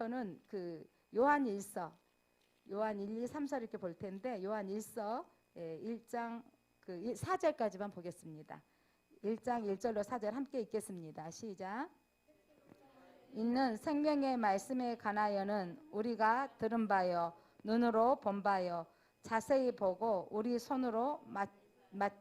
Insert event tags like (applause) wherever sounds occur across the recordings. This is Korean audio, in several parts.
오늘부터는 그 요한 1서 요한 1, 2, 3, 4 이렇게 볼 텐데 요한 1서 예, 1장 그 4절까지만 보겠습니다. 1장 1절로 4절 함께 읽겠습니다. 시작. 있는 생명의 말씀에 관하여는 우리가 들은 바요 눈으로 본 바요 자세히 보고 우리 손으로 맛, 맛,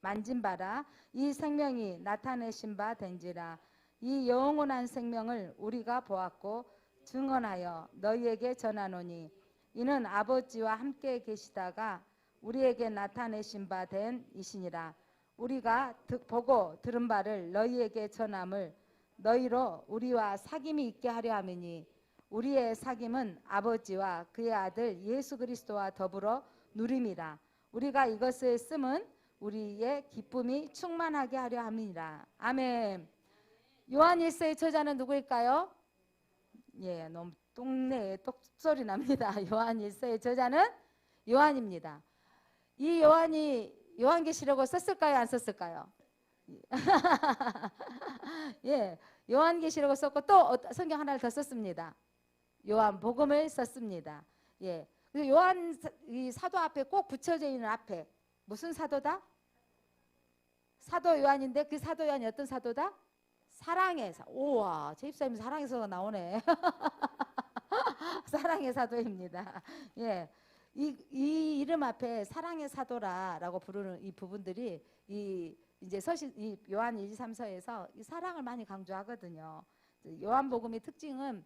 만진 바라 이 생명이 나타내신 바 된지라 이 영원한 생명을 우리가 보았고 증언하여 너희에게 전하노니 이는 아버지와 함께 계시다가 우리에게 나타내신 바 된 이시니라. 우리가 듣- 보고 들은 바를 너희에게 전함을 너희로 우리와 사귐이 있게 하려 함이니 우리의 사귐은 아버지와 그의 아들 예수 그리스도와 더불어 누림이라. 우리가 이것을 쓰면 우리의 기쁨이 충만하게 하려 함이니라. 아멘. 요한 1세의 저자는 누구일까요? 예, 너무 똥내 똑소리 납니다. (laughs) 요한 1세의 저자는 요한입니다. 이 요한이 요한계시록을 썼을까요? 안 썼을까요? (laughs) 예, 요한계시록을 썼고 또 어떤- 성경 하나를 더 썼습니다. 요한복음을 썼습니다. 예, 요한 사- 이 사도 앞에 꼭 붙여져 있는 앞에 무슨 사도다? 사도 요한인데 그 사도 요한이 어떤 사도다? 사랑의 사. 우와, 제 입사님 사랑의 사도가 나오네. (laughs) 사랑의 사도입니다. 예. 이, 이 이름 앞에 사랑의 사도라라고 부르는 이 부분들이 이 이제 서신 이 요한 1, 2, 3서에서 이 사랑을 많이 강조하거든요. 요한복음의 특징은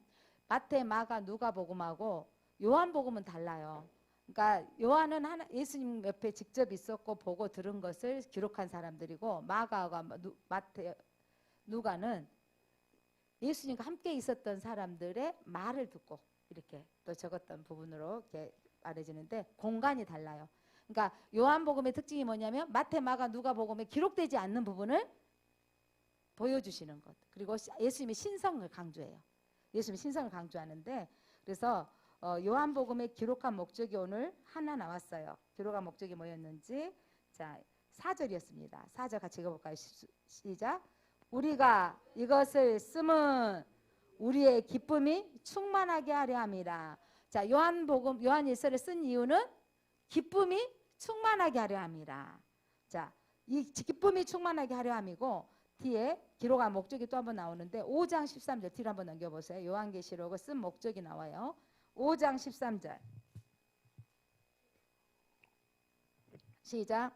마태, 마가, 누가복음하고 요한복음은 달라요. 그러니까 요한은 하나, 예수님 옆에 직접 있었고 보고 들은 것을 기록한 사람들이고 마가와 누- 마태, 누가는 예수님과 함께 있었던 사람들의 말을 듣고 이렇게 또 적었던 부분으로 이렇게 말해지는데 공간이 달라요. 그러니까 요한복음의 특징이 뭐냐면 마태, 마가, 누가복음에 기록되지 않는 부분을 보여주시는 것. 그리고 시- 예수님의 신성을 강조해요. 예수님의 신성을 강조하는데 그래서 어, 요한복음에 기록한 목적이 오늘 하나 나왔어요. 기록한 목적이 뭐였는지 자 4절이었습니다. 4절 같이 읽어볼까요? 시- 시작. 우리가 이것을 쓰면 우리의 기쁨이 충만하게 하려 함이라. 자, 요한복음 요한 일서를 쓴 이유는 기쁨이 충만하게 하려 함이라. 자, 이 기쁨이 충만하게 하려 함이고 뒤에 기록한 목적이 또 한 번 나오는데 5장 13절 뒤로 한번 넘겨 보세요. 요한계시록을 쓴 목적이 나와요. 5장 13절. 시작.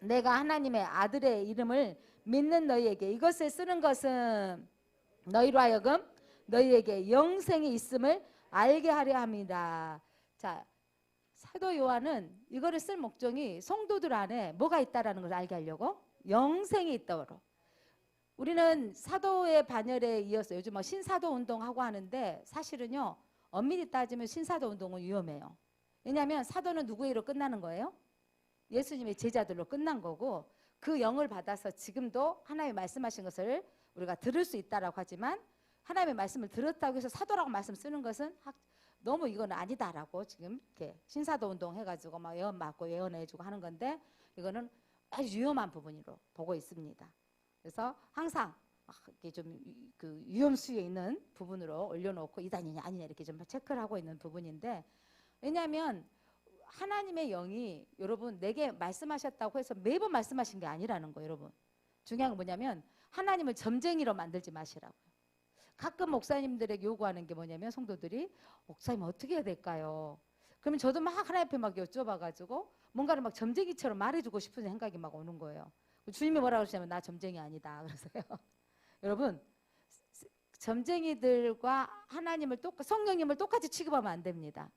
내가 하나님의 아들의 이름을 믿는 너희에게 이것을 쓰는 것은 너희로 하여금 너희에게 영생이 있음을 알게 하려 합니다. 자, 사도 요한은 이거를 쓸 목적이 성도들 안에 뭐가 있다라는 걸 알게 하려고 영생이 있도록. 우리는 사도의 반열에 이어서 요즘 뭐 신사도 운동하고 하는데 사실은요 엄밀히 따지면 신사도 운동은 위험해요. 왜냐하면 사도는 누구의로 끝나는 거예요? 예수님의 제자들로 끝난 거고 그 영을 받아서 지금도 하나님의 말씀하신 것을 우리가 들을 수 있다라고 하지만 하나님의 말씀을 들었다고 해서 사도라고 말씀 쓰는 것은 학- 너무 이건 아니다라고 지금 이렇게 신사도 운동 해가지고 막 예언 맞고 예언해주고 하는 건데 이거는 아주 위험한 부분으로 보고 있습니다. 그래서 항상 아, 이게 좀 그 위험수에 있는 부분으로 올려놓고 이단이냐 아니냐 이렇게 좀 체크를 하고 있는 부분인데 왜냐하면 하나님의 영이 여러분 내게 말씀하셨다고 해서 매번 말씀하신 게 아니라는 거예요, 여러분. 중요한 건 뭐냐면 하나님을 점쟁이로 만들지 마시라고요. 가끔 목사님들에게 요구하는 게 뭐냐면 성도들이 목사님 어떻게 해야 될까요? 그러면 저도 막 하나님 앞에 막 여쭤봐가지고 뭔가를 막 점쟁이처럼 말해주고 싶은 생각이 막 오는 거예요. 주님이 뭐라 그러시냐면 나 점쟁이 아니다 그러세요. (laughs) 여러분 점쟁이들과 하나님을 똑 성령님을 똑같이 취급하면 안 됩니다.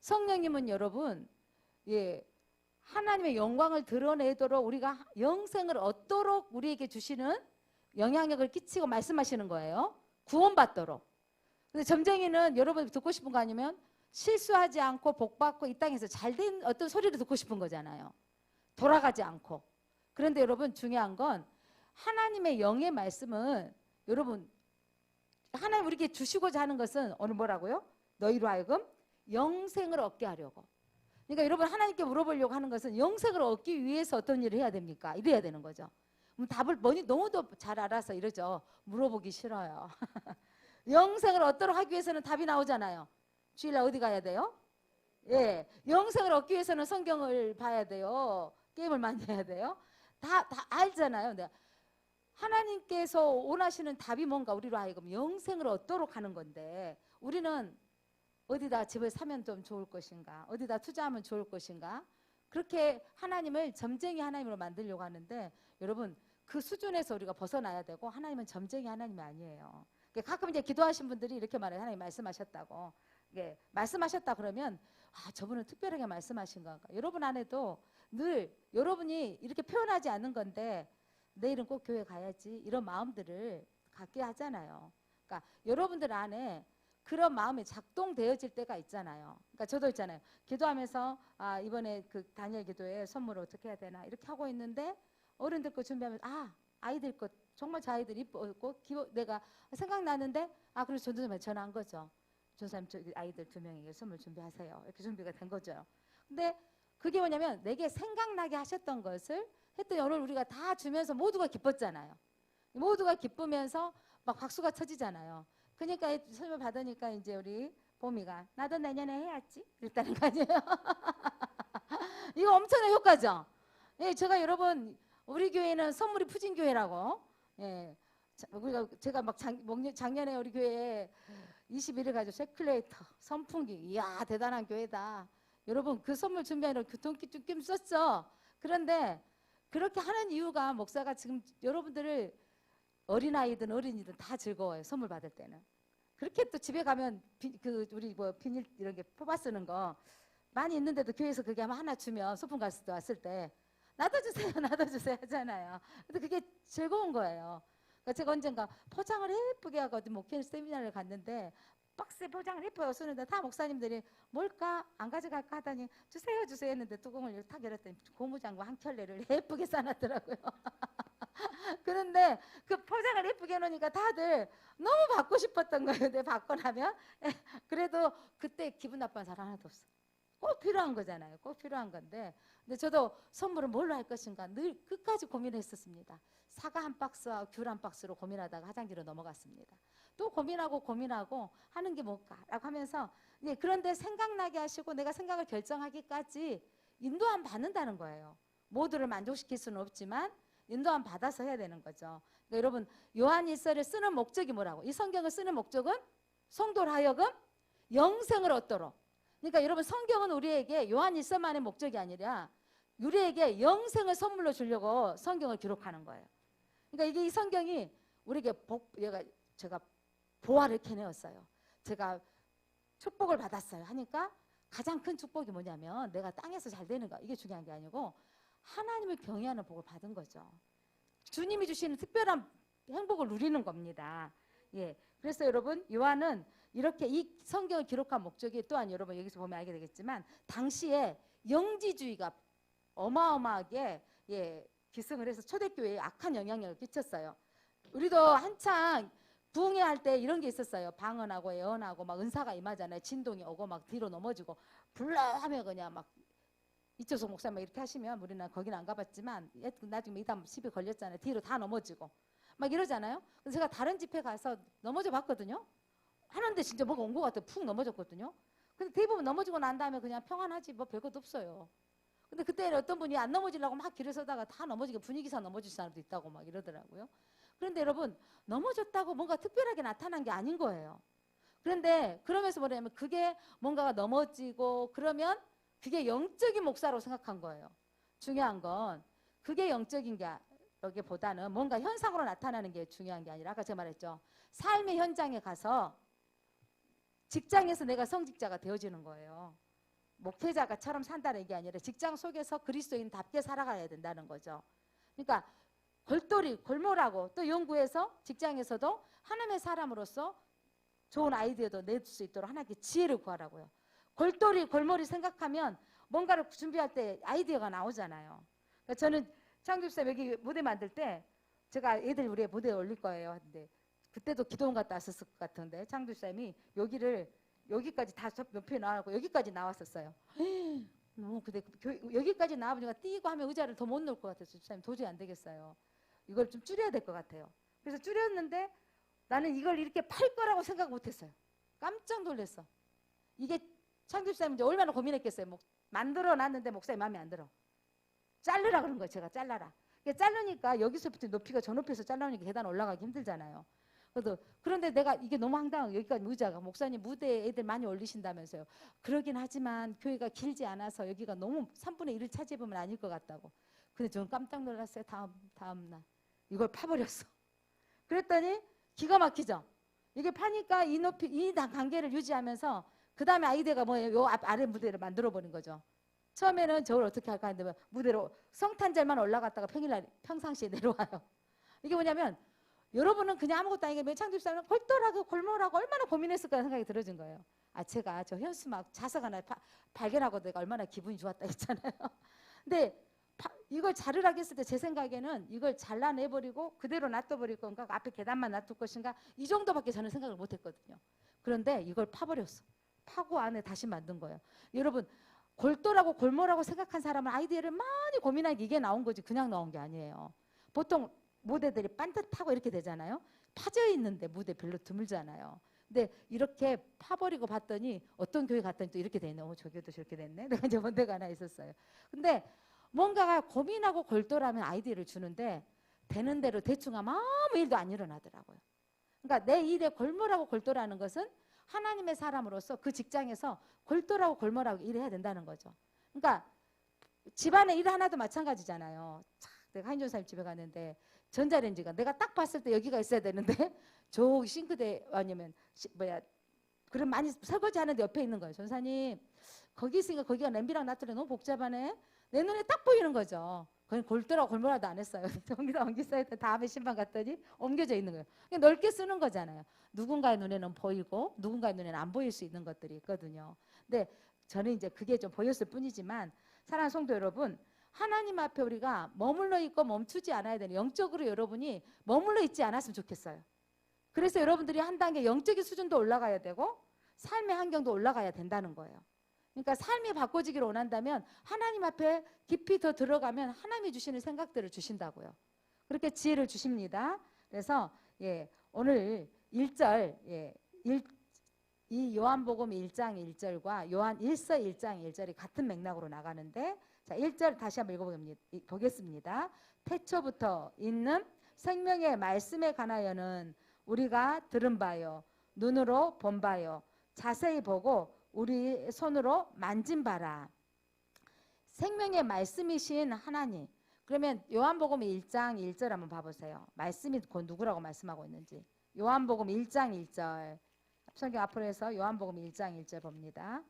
성령님은 여러분 예 하나님의 영광을 드러내도록 우리가 영생을 얻도록 우리에게 주시는 영향력을 끼치고 말씀하시는 거예요. 구원받도록. 근데 점쟁이는 여러분 듣고 싶은 거 아니면 실수하지 않고 복받고 이 땅에서 잘 된 어떤 소리를 듣고 싶은 거잖아요. 돌아가지 않고. 그런데 여러분 중요한 건 하나님의 영의 말씀은 여러분 하나님 우리에게 주시고자 하는 것은 어느 뭐라고요? 너희로 하여금 영생을 얻게 하려고. 그러니까 여러분 하나님께 물어보려고 하는 것은 영생을 얻기 위해서 어떤 일을 해야 됩니까? 이래야 되는 거죠. 답을 뭐니 너무도 잘 알아서 이러죠. 물어보기 싫어요. (laughs) 영생을 얻도록 하기 위해서는 답이 나오잖아요. 주일날 어디 가야 돼요? 예, 영생을 얻기 위해서는 성경을 봐야 돼요. 게임을 많이 해야 돼요. 다, 다 알잖아요. 근데 하나님께서 원하시는 답이 뭔가 우리로 하여금 영생을 얻도록 하는 건데 우리는 어디다 집을 사면 좀 좋을 것인가? 어디다 투자하면 좋을 것인가? 그렇게 하나님을 점쟁이 하나님으로 만들려고 하는데 여러분 그 수준에서 우리가 벗어나야 되고 하나님은 점쟁이 하나님이 아니에요. 그러니까 가끔 이제 기도하신 분들이 이렇게 말해요. 하나님 말씀하셨다고. 이게 말씀하셨다 그러면 아 저분은 특별하게 말씀하신 건가? 여러분 안에도 늘 여러분이 이렇게 표현하지 않는 건데 내일은 꼭 교회 가야지 이런 마음들을 갖게 하잖아요. 그러니까 여러분들 안에 그런 마음이 작동되어질 때가 있잖아요. 그러니까 저도 있잖아요. 기도하면서 아 이번에 그 단일 기도에 선물을 어떻게 해야 되나 이렇게 하고 있는데 어른들 거 준비하면서 아 아이들 것 정말 저 아이들 이쁘고 내가 생각나는데 아 그래서 전도사님한테 전화한 거죠. 전사님 저 아이들 두 명에게 선물 준비하세요. 이렇게 준비가 된 거죠. 근데 그게 뭐냐면 내게 생각나게 하셨던 것을 했더니 오늘 우리가 다 주면서 모두가 기뻤잖아요. 모두가 기쁘면서 막 박수가 쳐지잖아요. 그러니까 이 선물 받으니까 이제 우리 봄이가 나도 내년에 해야지 그랬다는 거 아니에요. (laughs) 이거 엄청난 효과죠. 예, 제가 여러분 우리 교회는 선물이 푸진 교회라고. 예, 자, 우리가 제가 막 작, 목- 작년에 우리 교회에 21일 가지고 세클레이터, 선풍기, 이야 대단한 교회다. 여러분 그 선물 준비하느라 교통기 쭈낌 썼죠. 그런데 그렇게 하는 이유가 목사가 지금 여러분들을 어린아이든 어린이든 다 즐거워요. 선물 받을 때는. 그렇게 또 집에 가면 비, 그 우리 뭐 비닐 이런 게 뽑아 쓰는 거 많이 있는데도 교회에서 그게 아마 하나 주면 소풍 갔을 때 왔을 때 나도 주세요, 나도 주세요 하잖아요. 근데 그게 즐거운 거예요. 그러니까 제가 언젠가 포장을 예쁘게 하고 어디 목회 세미나를 갔는데 박스에 포장을 예쁘게 쓰는데 다 목사님들이 뭘까 안 가져갈까 하더니 주세요 주세요 했는데 뚜껑을 탁 열었더니 고무장구 한 켤레를 (laughs) 예쁘게 싸놨더라고요. (laughs) (laughs) 그런데 그 포장을 예쁘게 해놓으니까 다들 너무 받고 싶었던 거예요. 근데 받고 나면 그래도 그때 기분 나쁜 사람 하나도 없어. 꼭 필요한 거잖아요. 꼭 필요한 건데. 근데 저도 선물을 뭘로 할 것인가 늘 끝까지 고민했었습니다. 사과 한 박스와 귤 한 박스로 고민하다가 화장지로 넘어갔습니다. 또 고민하고 고민하고 하는 게 뭘까라고 하면서 네, 그런데 생각나게 하시고 내가 생각을 결정하기까지 인도함 받는다는 거예요. 모두를 만족시킬 수는 없지만 인도함 받아서 해야 되는 거죠. 그러니까 여러분 요한일서를 쓰는 목적이 뭐라고? 이 성경을 쓰는 목적은 성도를 하여금 영생을 얻도록. 그러니까 여러분 성경은 우리에게 요한일서만의 목적이 아니라 우리에게 영생을 선물로 주려고 성경을 기록하는 거예요. 그러니까 이게 이 성경이 우리에게 복, 얘가 제가 보화를 캐내었어요. 제가 축복을 받았어요. 하니까 가장 큰 축복이 뭐냐면 내가 땅에서 잘 되는 거 이게 중요한 게 아니고 하나님을 경외하는 복을 받은 거죠. 주님이 주시는 특별한 행복을 누리는 겁니다. 예. 그래서 여러분 요한은 이렇게 이 성경을 기록한 목적이 또한 여러분 여기서 보면 알게 되겠지만 당시에 영지주의가 어마어마하게 예, 기승을 해서 초대교회에 악한 영향력을 끼쳤어요. 우리도 한창 부흥회 할 때 이런 게 있었어요. 방언하고 예언하고 막 은사가 임하잖아요. 진동이 오고 막 뒤로 넘어지고 불러 하면 그냥 막 이초석 목사 막 이렇게 하시면 우리는 거기는 안 가봤지만 예, 나중에 이담 시비 걸렸잖아요. 뒤로 다 넘어지고 막 이러잖아요. 그래서 제가 다른 집회 가서 넘어져 봤거든요. 하는데 진짜 뭐가 온 것 같아. 푹 넘어졌거든요. 근데 대부분 넘어지고 난 다음에 그냥 평안하지 뭐 별것도 없어요. 근데 그때는 어떤 분이 안 넘어지려고 막 길을 서다가 다 넘어지게 분위기상 넘어질 사람도 있다고 막 이러더라고요. 그런데 여러분 넘어졌다고 뭔가 특별하게 나타난 게 아닌 거예요. 그런데 그러면서 뭐냐면 그게 뭔가가 넘어지고 그러면 그게 영적인 목사로 생각한 거예요. 중요한 건 그게 영적인 게 여기보다는 뭔가 현상으로 나타나는 게 중요한 게 아니라 아까 제가 말했죠. 삶의 현장에 가서 직장에서 내가 성직자가 되어지는 거예요. 목회자가처럼 산다는 게 아니라 직장 속에서 그리스도인답게 살아가야 된다는 거죠. 그러니까 골똘히 골몰하고 또 연구해서 직장에서도 하나님의 사람으로서 좋은 아이디어도 낼 수 있도록 하나님께 지혜를 구하라고요. 골똘히 골몰이 생각하면 뭔가를 준비할 때 아이디어가 나오잖아요. 그러니까 저는 창규쌤 여기 무대 만들 때 제가 애들 우리 무대에 올릴 거예요. 근데 그때도 기도원 갔다 왔었을 것 같은데 창규쌤이 여기를 여기까지 다 옆에 나와고 여기까지 나왔었어요. 너무 (gasps) 근데 교- 여기까지 나와보니까 뛰고 하면 의자를 더 못 놓을 것 같아서 집사님 도저히 안 되겠어요. 이걸 좀 줄여야 될 것 같아요. 그래서 줄였는데 나는 이걸 이렇게 팔 거라고 생각 못 했어요. 깜짝 놀랐어. 이게 창집사님 이제 얼마나 고민했겠어요. 목, 만들어 놨는데 목사님 마음에 안 들어. 자르라 그런 거예요. 제가 잘라라. 이게 자르니까 여기서부터 높이가 저 높이에서 잘라오니까 계단 올라가기 힘들잖아요. 그래도 그런데 내가 이게 너무 황당하고 여기까지 의자가 목사님 무대에 애들 많이 올리신다면서요. 그러긴 하지만 교회가 길지 않아서 여기가 너무 3분의 1을 차지해보면 아닐 것 같다고. 근데 저는 깜짝 놀랐어요. 다음 다음 날 이걸 파버렸어. 그랬더니 기가 막히죠. 이게 파니까 이 높이 이 단- 관계를 유지하면서 그 다음에 아이디어가 뭐예요? 요 앞 아래 무대를 만들어 버린 거죠. 처음에는 저걸 어떻게 할까 했는데 무대로 성탄절만 올라갔다가 평일날 평상시에 (laughs) 내려와요. 이게 뭐냐면 여러분은 그냥 아무것도 아니게 창집사는 골똘하고 골몰하고 얼마나 고민했을까 생각이 들어진 거예요. 아 제가 저 현수막 자석 하나 파- 발견하고 내가 얼마나 기분이 좋았다 했잖아요. (laughs) 근데 파- 이걸 자르라고 했을 때 제 생각에는 이걸 잘라내버리고 그대로 놔둬버릴 건가 앞에 계단만 놔둘 것인가 이 정도밖에 저는 생각을 못했거든요. 그런데 이걸 파버렸어. 파고 안에 다시 만든 거예요. 여러분 골똘하고 골몰하고 생각한 사람은 아이디어를 많이 고민하게 이게 나온 거지 그냥 나온 게 아니에요. 보통 무대들이 반듯하고 이렇게 되잖아요. 파져 있는데 무대 별로 드물잖아요. 근데 이렇게 파버리고 봤더니 어떤 교회 갔더니 또 이렇게 되네. 어, 저 교회도 저렇게 됐네. 내가 저번 데가 하나 있었어요. 근데 뭔가가 고민하고 골똘하면 아이디어를 주는데 되는 대로 대충 하면 아무 일도 안 일어나더라고요. 그러니까 내 일에 골몰하고 골똘하는 것은 하나님의 사람으로서 그 직장에서 골똘하고 골몰하고 일해야 된다는 거죠. 그러니까 집안의 일 하나도 마찬가지잖아요. 참, 내가 한전사님 집에 갔는데 전자레인지가 내가 딱 봤을 때 여기가 있어야 되는데 (laughs) 저 싱크대 아니면 시- 뭐야 그럼 많이 설거지 하는데 옆에 있는 거예요. 전사님 거기 있으니까 거기가 냄비랑 놔두려 너무 복잡하네. 내 눈에 딱 보이는 거죠. 그냥 골똘하고 골몰하도 안 했어요. 저기다 옮기 돼. 다음에 신방 갔더니 옮겨져 있는 거예요. 넓게 쓰는 거잖아요. 누군가의 눈에는 보이고 누군가의 눈에는 안 보일 수 있는 것들이 있거든요. 근데 저는 이제 그게 좀 보였을 뿐이지만 사랑하는 성도 여러분 하나님 앞에 우리가 머물러 있고 멈추지 않아야 되는 영적으로 여러분이 머물러 있지 않았으면 좋겠어요. 그래서 여러분들이 한 단계 영적인 수준도 올라가야 되고 삶의 환경도 올라가야 된다는 거예요. 그러니까 삶이 바꿔지기를 원한다면 하나님 앞에 깊이 더 들어가면 하나님이 주시는 생각들을 주신다고요. 그렇게 지혜를 주십니다. 그래서 예, 오늘 1절 예, 1, 이 요한복음 1장 1절과 요한 1서 1장 1절이 같은 맥락으로 나가는데 자, 1절 다시 한번 읽어 보겠습니다. 보겠습니다. 태초부터 있는 생명의 말씀에 관하여는 우리가 들은 바요 눈으로 본 바요 자세히 보고 우리 손으로 만진 바라. 생명의 말씀이신 하나님. 그러면 요한복음 1장 1절 한번 봐보세요. 말씀이 곧 누구라고 말씀하고 있는지. 요한복음 1장 1절. 성경 앞으로 해서 요한복음 1장 1절 봅니다.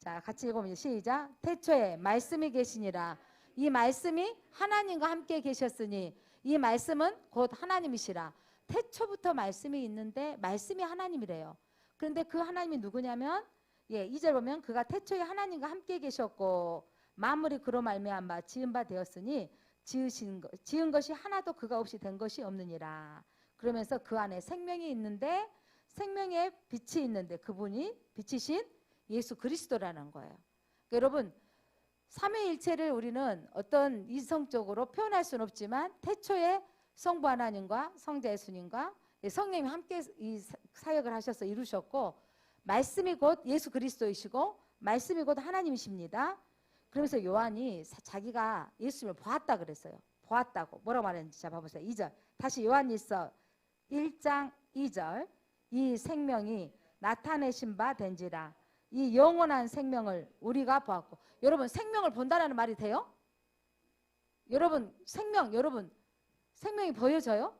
자, 같이 읽어봅니다. 시작. 태초에 말씀이 계시니라. 이 말씀이 하나님과 함께 계셨으니 이 말씀은 곧 하나님이시라. 태초부터 말씀이 있는데 말씀이 하나님이래요. 그런데 그 하나님이 누구냐면 예, 2절 보면 그가 태초에 하나님과 함께 계셨고 만물이 그로 말미암아 지은 바 되었으니 지으신 것, 지은 것이 하나도 그가 없이 된 것이 없느니라. 그러면서 그 안에 생명이 있는데 생명의 빛이 있는데 그분이 빛이신 예수 그리스도라는 거예요. 그러니까 여러분 삼위일체를 우리는 어떤 이성적으로 표현할 수는 없지만 태초에 성부 하나님과 성자 예수님과 성령이 함께 이 사- 사역을 하셔서 이루셨고 말씀이 곧 예수 그리스도이시고 말씀이 곧 하나님이십니다. 그러면서 요한이 사- 자기가 예수님을 보았다 그랬어요. 보았다고 뭐라고 말했는지 자 봐보세요. 2절 다시 요한일서 1장 2절 이 생명이 나타내신 바 된지라 이 영원한 생명을 우리가 보았고 여러분 생명을 본다라는 말이 돼요? 여러분 생명 여러분 생명이 보여져요?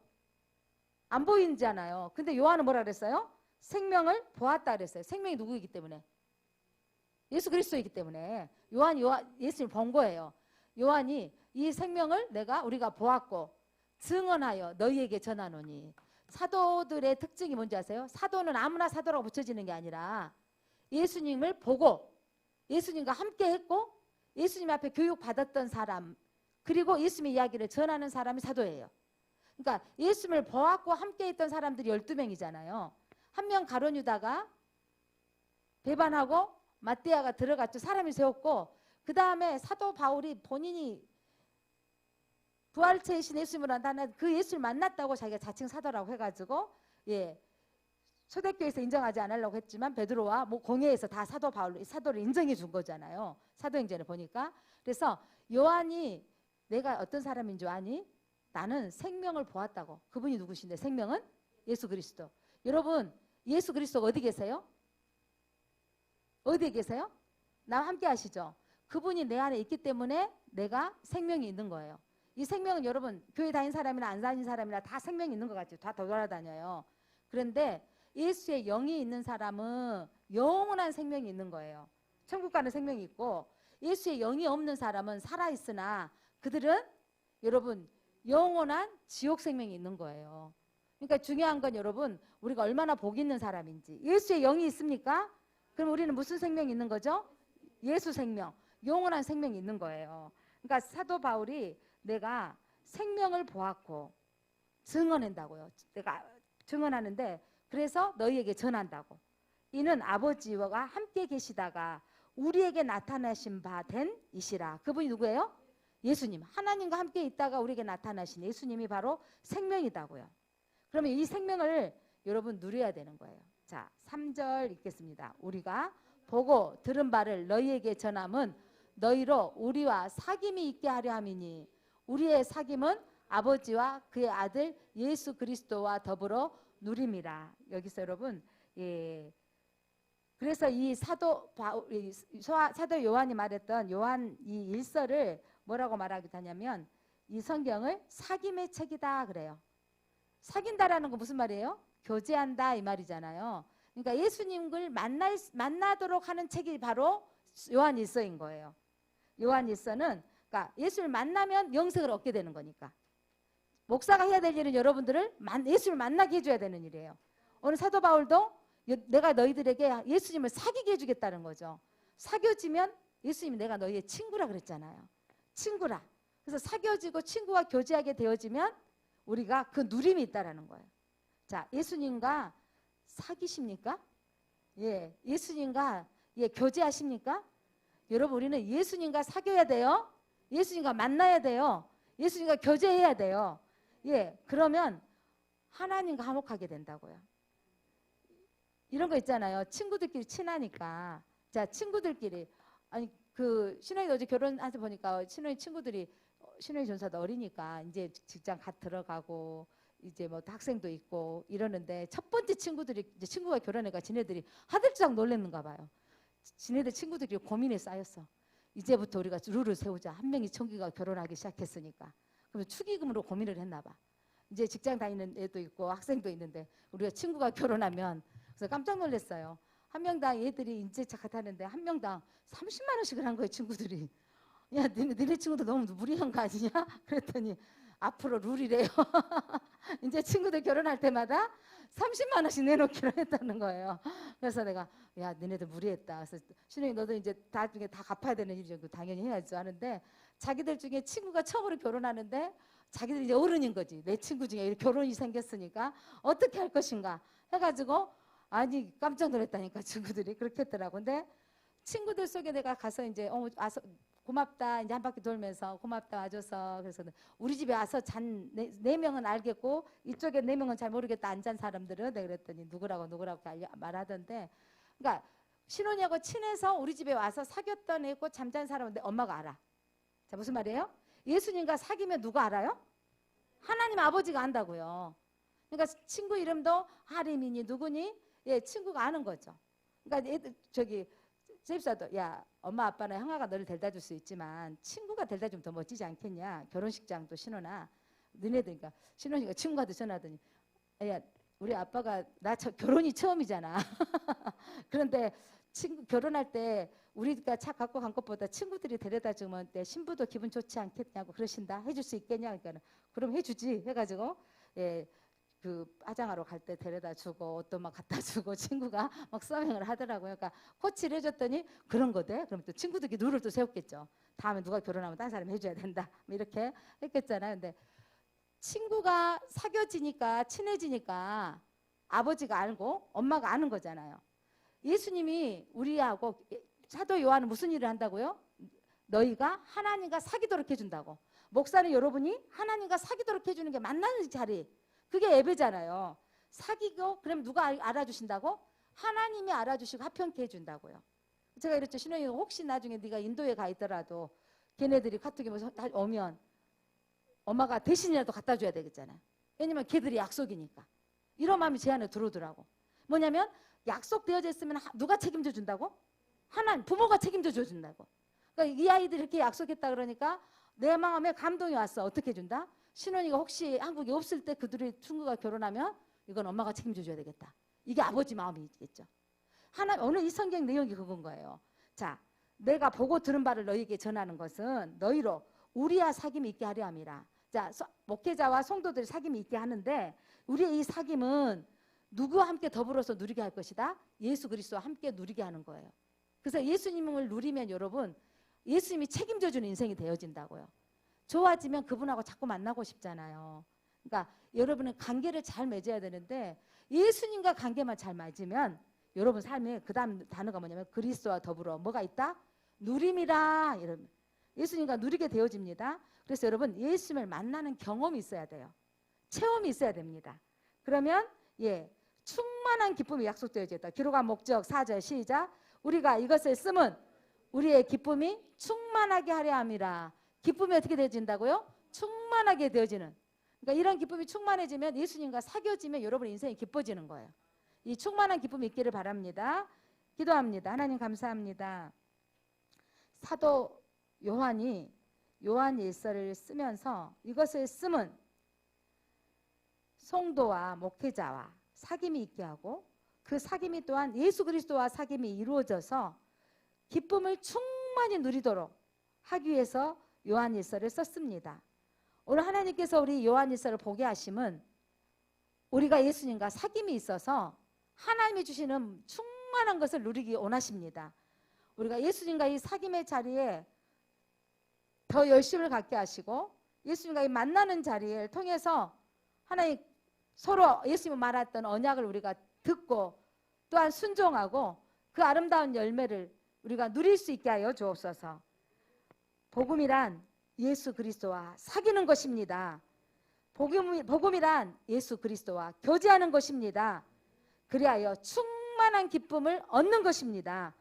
안 보이잖아요. 근데 요한은 뭐라 그랬어요? 생명을 보았다 그랬어요. 생명이 누구이기 때문에 예수 그리스도이기 때문에 요한 요한 예수님 본 거예요. 요한이 이 생명을 내가 우리가 보았고 증언하여 너희에게 전하노니 사도들의 특징이 뭔지 아세요? 사도는 아무나 사도라고 붙여지는 게 아니라 예수님을 보고 예수님과 함께 했고 예수님 앞에 교육 받았던 사람 그리고 예수님의 이야기를 전하는 사람이 사도예요. 그러니까 예수님을 보았고 함께 했던 사람들이 12명이잖아요. 한 명 가론 유다가 배반하고 마띠아가 들어갔죠. 사람이 세웠고 그 다음에 사도 바울이 본인이 부활체이신 예수님을 한다는 그 예수를 만났다고 자기가 자칭 사도라고 해가지고 예 초대교회에서 인정하지 않으려고 했지만 베드로와 뭐 공회에서 다 사도 바울 사도를 인정해 준 거잖아요. 사도행전을 보니까 그래서 요한이 내가 어떤 사람인 줄 아니? 나는 생명을 보았다고. 그분이 누구신데 생명은 예수 그리스도. 여러분 예수 그리스도 어디 계세요? 어디에 계세요? 나와 함께 하시죠. 그분이 내 안에 있기 때문에 내가 생명이 있는 거예요. 이 생명은 여러분 교회 다닌 사람이나 안 다닌 사람이나 다 생명이 있는 것 같죠. 다 돌아다녀요. 그런데 예수의 영이 있는 사람은 영원한 생명이 있는 거예요. 천국 가는 생명이 있고 예수의 영이 없는 사람은 살아 있으나 그들은 여러분 영원한 지옥 생명이 있는 거예요. 그러니까 중요한 건 여러분 우리가 얼마나 복 있는 사람인지 예수의 영이 있습니까? 그럼 우리는 무슨 생명이 있는 거죠? 예수 생명, 영원한 생명이 있는 거예요. 그러니까 사도 바울이 내가 생명을 보았고 증언한다고요. 내가 증언하는데 그래서 너희에게 전한다고. 이는 아버지와 함께 계시다가 우리에게 나타나신 바 된 이시라. 그분이 누구예요? 예수님. 하나님과 함께 있다가 우리에게 나타나신 예수님이 바로 생명이다고요. 그러면 이 생명을 여러분 누려야 되는 거예요. 자, 3절 읽겠습니다. 우리가 보고 들은 바를 너희에게 전함은 너희로 우리와 사귐이 있게 하려 함이니 우리의 사귐은 아버지와 그의 아들 예수 그리스도와 더불어 누림이라. 여기서 여러분 예. 그래서 이 사도 사도 요한이 말했던 요한 이 일서를 뭐라고 말하기도 하냐면 이 성경을 사귐의 책이다 그래요. 사귄다라는 건 무슨 말이에요? 교제한다 이 말이잖아요. 그러니까 예수님을 만날, 만나도록 하는 책이 바로 요한 일서인 거예요. 요한 일서는 그러니까 예수를 만나면 영생을 얻게 되는 거니까. 목사가 해야 될 일은 여러분들을 만, 예수를 만나게 해줘야 되는 일이에요. 오늘 사도 바울도 여- 내가 너희들에게 예수님을 사귀게 해주겠다는 거죠. 사귀어지면 예수님이 내가 너희의 친구라 그랬잖아요. 친구라. 그래서 사귀어지고 친구와 교제하게 되어지면 우리가 그 누림이 있다라는 거예요. 자, 예수님과 사귀십니까? 예, 예수님과 예, 교제하십니까? 여러분 우리는 예수님과 사귀어야 돼요. 예수님과 만나야 돼요. 예수님과 교제해야 돼요. 예, 그러면 하나님과 화목하게 된다고요. 이런 거 있잖아요. 친구들끼리 친하니까. 자, 친구들끼리 아니 그 신혼이 어제 결혼해서 보니까 신혼이 친구들이 어, 신혼이 전사도 어리니까 이제 직장 갓 들어가고 이제 뭐 학생도 있고 이러는데 첫 번째 친구들이 이제 친구가 결혼해가 지네들이 하들짝 놀랬는가 봐요. 지네들 친구들이 고민에 쌓였어. 이제부터 우리가 룰을 세우자. 한 명이 청기가 결혼하기 시작했으니까. 그러면 축의금으로 고민을 했나 봐. 이제 직장 다니는 애도 있고 학생도 있는데 우리가 친구가 결혼하면 그래서 깜짝 놀랐어요. 한 명당 얘들이 인재차 타는데 한 명당 30만 원씩을 한 거예요, 친구들이. 야, 니네, 니네 친구들 너무 무리한 거 아니냐? (laughs) 그랬더니 앞으로 룰이래요. (laughs) 이제 친구들 결혼할 때마다 30만 원씩 내놓기로 했다는 거예요. 그래서 내가 야, 너네들 무리했다. 그래서 신영이 너도 이제 나중에 다 갚아야 되는 일이죠. 그 당연히 해야죠 하는데 자기들 중에 친구가 처음으로 결혼하는데 자기들 이제 어른인 거지. 내 친구 중에 결혼이 생겼으니까 어떻게 할 것인가 해가지고 아니 깜짝 놀랐다니까 친구들이 그렇게 했더라고. 근데 친구들 속에 내가 가서 이제 어 와서 고맙다 이제 한 바퀴 돌면서 고맙다 와줘서 그래서 우리 집에 와서 잔네 네 명은 알겠고 이쪽에 네 명은 잘 모르겠다 안 잔 사람들은 내가 그랬더니 누구라고 누구라고 말하던데 그러니까 신혼이하고 친해서 우리 집에 와서 사귀었던 애고 잠잔 사람은 내 엄마가 알아. 자 무슨 말이에요? 예수님과 사귀면 누가 알아요? 하나님 아버지가 안다고요. 그러니까 친구 이름도 하림이니 누구니? 예, 친구가 아는 거죠. 그러니까 애들 저기 집사도 야 엄마 아빠나 형아가 너를 데려다 줄 수 있지만 친구가 데려다 주면 더 멋지지 않겠냐? 결혼식장도 신혼아 너네들 그러니까 신혼이가 친구한테 전화하더니 야 우리 아빠가 나 저 결혼이 처음이잖아. (laughs) 그런데 친구 결혼할 때 우리가 차 갖고 간 것보다 친구들이 데려다 주면 때 신부도 기분 좋지 않겠냐고 그러신다. 해줄 수 있겠냐? 그러니까 그럼 해주지 해가지고 예. 그 화장하러 갈 때 데려다 주고 옷도 막 갖다 주고 (laughs) 친구가 막 서빙을 하더라고요. 그러니까 코치를 해줬더니 그런 거대. 그럼 또 친구들끼리 룰을 또 세웠겠죠. 다음에 누가 결혼하면 딴 사람이 해줘야 된다. (laughs) 뭐 이렇게 했겠잖아요. 근데 친구가 사귀어지니까 친해지니까 아버지가 알고 엄마가 아는 거잖아요. 예수님이 우리하고 사도 요한은 무슨 일을 한다고요? 너희가 하나님과 사귀도록 해준다고. 목사는 여러분이 하나님과 사귀도록 해주는 게 만나는 자리. 그게 예배잖아요. 사귀고 그럼 누가 알- 알아주신다고? 하나님이 알아주시고 합평케 해준다고요. 제가 이랬죠. 신혼이 혹시 나중에 네가 인도에 가 있더라도 걔네들이 카톡에 뭐다 오면 엄마가 대신이라도 갖다 줘야 되겠잖아요. 왜냐면 걔들이 약속이니까. 이런 마음이 제 안에 들어오더라고. 뭐냐면 약속되어져 있으면 하- 누가 책임져 준다고? 하나님, 부모가 책임져 준다고. 그러니까 이 아이들이 이렇게 약속했다 그러니까 내 마음에 감동이 왔어. 어떻게 준다? 신혼이가 혹시 한국에 없을 때 그들의 친구가 결혼하면 이건 엄마가 책임져 줘야 되겠다. 이게 아버지 마음이겠죠. 하나 오늘 이 성경 내용이 그건 거예요. 자, 내가 보고 들은 바를 너희에게 전하는 것은 너희로 우리와 사귐이 있게 하려 함이라. 자, 서- 목회자와 성도들이 사귐이 있게 하는데 우리의 이 사귐은 누구와 함께 더불어서 누리게 할 것이다? 예수 그리스도와 함께 누리게 하는 거예요. 그래서 예수님을 누리면 여러분 예수님이 책임져 주는 인생이 되어진다고요. 좋아지면 그분하고 자꾸 만나고 싶잖아요. 그러니까 여러분은 관계를 잘 맺어야 되는데 예수님과 관계만 잘 맺으면 여러분 삶에 그 다음 단어가 뭐냐면 그리스도와 더불어 뭐가 있다? 누림이라 이러면 예수님과 누리게 되어집니다. 그래서 여러분 예수님을 만나는 경험이 있어야 돼요. 체험이 있어야 됩니다. 그러면 예 충만한 기쁨이 약속되어져 있다. 기록한 목적 4절 시작. 우리가 이것을 쓰면 우리의 기쁨이 충만하게 하려 함이라. 기쁨이 어떻게 되어진다고요? 충만하게 되어지는. 그러니까 이런 기쁨이 충만해지면 예수님과 사귀어지면 여러분 인생이 기뻐지는 거예요. 이 충만한 기쁨이 있기를 바랍니다. 기도합니다. 하나님 감사합니다. 사도 요한이 요한 일서를 쓰면서 이것을 쓰면 성도와 목회자와 사귐이 있게 하고 그 사귐이 또한 예수 그리스도와 사귐이 이루어져서 기쁨을 충만히 누리도록 하기 위해서 요한 일서를 썼습니다. 오늘 하나님께서 우리 요한 일서를 보게 하심은 우리가 예수님과 사귐이 있어서 하나님이 주시는 충만한 것을 누리기 원하십니다. 우리가 예수님과 이 사귐의 자리에 더 열심을 갖게 하시고 예수님과 이 만나는 자리를 통해서 하나님 서로 예수님이 말했던 언약을 우리가 듣고 또한 순종하고 그 아름다운 열매를 우리가 누릴 수 있게 하여 주옵소서. 복음이란 예수 그리스도와 사귀는 것입니다. 복음, 복음이란 예수 그리스도와 교제하는 것입니다. 그리하여 충만한 기쁨을 얻는 것입니다.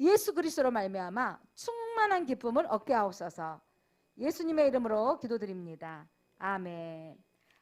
예수 그리스도로 말미암아 충만한 기쁨을 얻게 하옵소서. 예수님의 이름으로 기도드립니다. 아멘.